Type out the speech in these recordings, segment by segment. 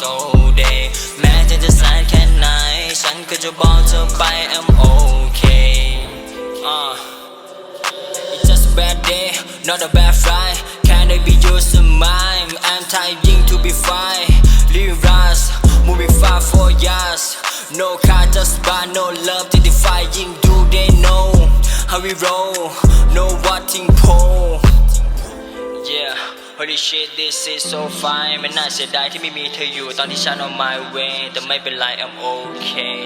so day แม้จะจะสายแค่ไหน ฉันก็จะบอกเธอไป I'm okay uh, It's just a bad day not a bad fight. Can I be yours and mine I'm trying to be fine Leave us moving far for years No car just by no love to defy do they know how we roll Holy shit this is so fine มันน่าเสียดายที่ไม่มีเธออยู่ตอนที่ฉัน on my way แต่ไม่เป็นไร I'm okay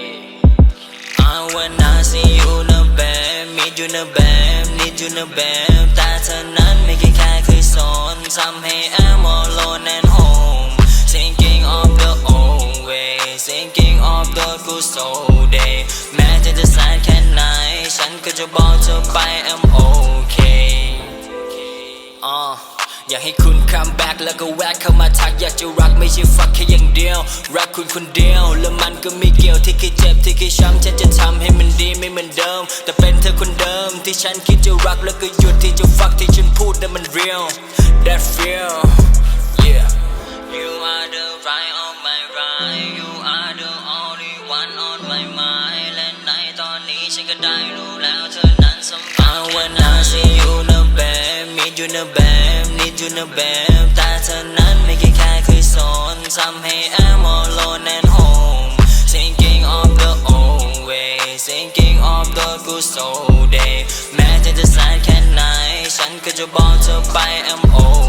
I wanna see you in a b e meet you นะ babe need you นะ b a b แต่เธอนั้นไม่เคยแค่เคยสอนทำให้ I'm alone and home thinking of the old way thinking of the good soul day แม้เธอจะสายแค่ไหนฉันก็จะบอกเธอไป I'm okay อยากให้คุณ come back แล้วก็แวะเข้ามาทัก อยากจะรักไม่ใช่ fuck แค่อย่างเดียว รักคุณคนเดียว แล้วมันก็ไม่เกี่ยวที่เคยเจ็บที่เคยช้ำ ฉันจะทำให้มันดีไม่เหมือนเดิม แต่เป็นเธอคนเดิมที่ฉันคิดจะรักแล้วก็หยุดที่จะ fuck ที่ฉันพูดแต่มัน real that feel yeah you are the right on my right you are the only one on my mind และในตอนนี้ฉันก็ได้รู้แล้วเธอนั้นสบัต I wanna see มีอยู่นะแบบนิดอยู่นะแบบแต่เธอนั้นไม่เคยแค่เคยสอนทำให้ I'm all alone and home thinking of the old way thinking of the good o l day แม้เธอจะสายแค่ไหน ฉันก็จะบอกเธอไป I'm old